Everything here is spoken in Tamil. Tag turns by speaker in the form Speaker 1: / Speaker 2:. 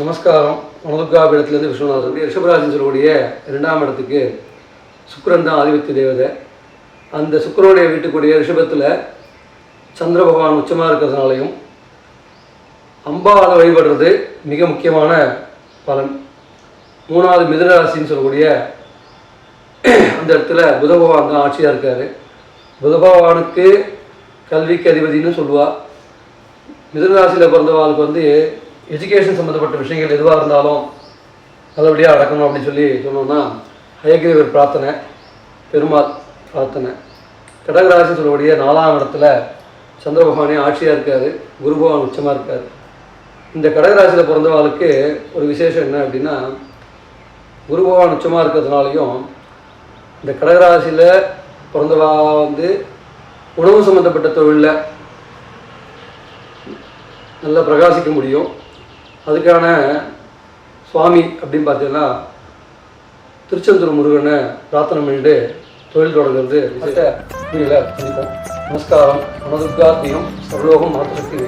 Speaker 1: நமஸ்காரம். வனதுர்காபீடத்துலேருந்து விஸ்வநாதன் ரிஷபராஜன் சொல்லக்கூடிய இரண்டாம் இடத்துக்கு சுக்கரன் தான் ஆதிபத்திய தேவதை. அந்த சுக்கரனுடைய வீட்டுக்குரிய ரிஷபத்தில் சந்திர பகவான் உச்சமாக இருக்கிறதுனாலையும் அம்பாவை வழிபடுறது மிக முக்கியமான பலன். மூணாவது மிதுனராசின்னு சொல்லக்கூடிய அந்த இடத்துல புத பகவான் தான் ஆட்சியாக இருக்கார். புத பகவானுக்கு கல்விக்கு அதிபதினு சொல்லுவாள் மிதுனராசியில் பிறந்தவாளுக்கு வந்து எஜுகேஷன் சம்மந்தப்பட்ட விஷயங்கள் எதுவாக இருந்தாலும் நல்லபடியாக நடக்கணும் அப்படின்னு சொல்லி சொன்னோம்னா ஹயகிரிவர் பிரார்த்தனை பெருமாள் பிரார்த்தனை. கடகராசி சொல்லக்கூடிய நாலாம் இடத்துல சந்திர பகவானே ஆட்சியாக இருக்கார் குரு பகவான் உச்சமாக இருக்கார். இந்த கடகராசியில் பிறந்தவாளுக்கு ஒரு விசேஷம் என்ன அப்படின்னா குரு பகவான் உச்சமாக இருக்கிறதுனாலையும் இந்த கடகராசியில் பிறந்தவா வந்து உணவு சம்மந்தப்பட்ட தொழிலில் நல்லா பிரகாசிக்க முடியும். அதுக்கான சுவாமி அப்படின்னு பார்த்தீங்கன்னா திருச்செந்தூர் முருகனை பிரார்த்தனை பண்ணிட்டு தொழில் தொடங்குறது விசேஷ புரியல சந்திப்போம் நமஸ்காரம். மனதுர்காத்மியம் சர்வலோகம் மாத்திரத்தி